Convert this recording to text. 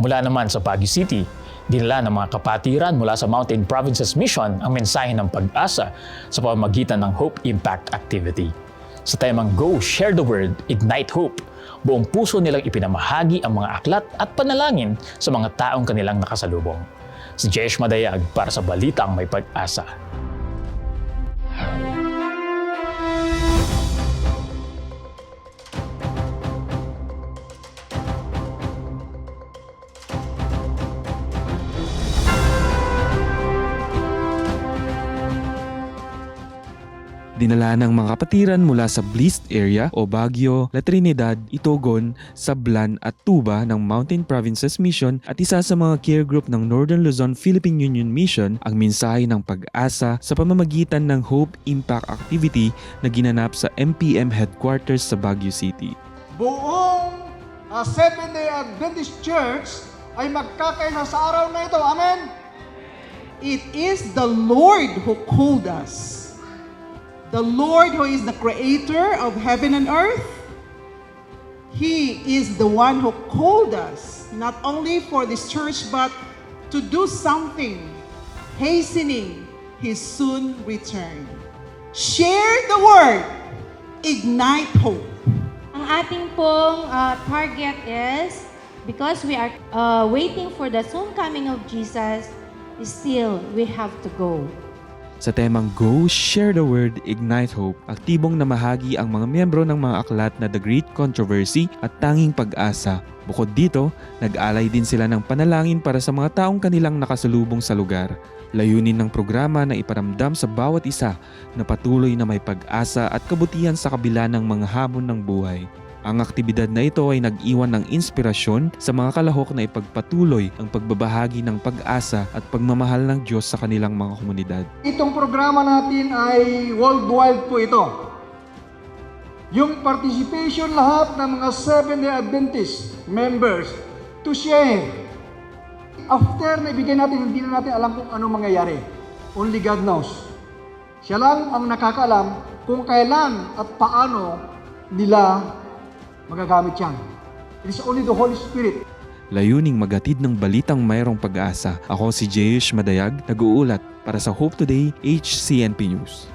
Mula naman sa Baguio City, dinala ng mga kapatiran mula sa Mountain Provinces Mission ang mensahe ng pag-asa sa pamamagitan ng Hope Impact Activity. Sa temang Go, Share the Word, Ignite Hope, buong puso nilang ipinamahagi ang mga aklat at panalangin sa mga taong kanilang nakasalubong. Si Jesh Madayag para sa Balitang May Pag-asa. Dinala ng mga kapatiran mula sa Blist area o Baguio, La Trinidad, Itogon, Sablan at Tuba ng Mountain Provinces Mission at isa sa mga care group ng Northern Luzon Philippine Union Mission ang mensahe ng pag-asa sa pamamagitan ng Hope Impact Activity na ginanap sa MPM headquarters sa Baguio City. buong uh, Seventh-day Adventist Church ay magkakaisa sa araw na ito. Amen? It is the Lord who called us. The Lord who is the creator of heaven and earth. He is the one who called us, not only for this church, but to do something, hastening His soon return. Share the word, ignite hope. Ang ating pong uh, target is because we are uh, waiting for the soon coming of Jesus, still we have to go. Sa temang Go, Share the Word, Ignite Hope, aktibong namahagi ang mga miyembro ng mga aklat na The Great Controversy at Tanging Pag-asa. Bukod dito, nag-alay din sila ng panalangin para sa mga taong kanilang nakasalubong sa lugar. Layunin ng programa na iparamdam sa bawat isa na patuloy na may pag-asa at kabutihan sa kabila ng mga hamon ng buhay. Ang aktibidad na ito ay nag-iwan ng inspirasyon sa mga kalahok na ipagpatuloy ang pagbabahagi ng pag-asa at pagmamahal ng Diyos sa kanilang mga komunidad. Itong programa natin ay worldwide po ito. Yung participation lahat ng mga Seventh-day Adventist members to share. After na ibigay natin, hindi na natin alam kung ano mangyayari. Only God knows. Siya lang ang nakakaalam kung kailan at paano nila magagamit yan. It is only the Holy Spirit Layuning magatid ng balitang mayroong pag-asa. Ako si Jayesh Madayag, nag-uulat para sa Hope Today HCNP News.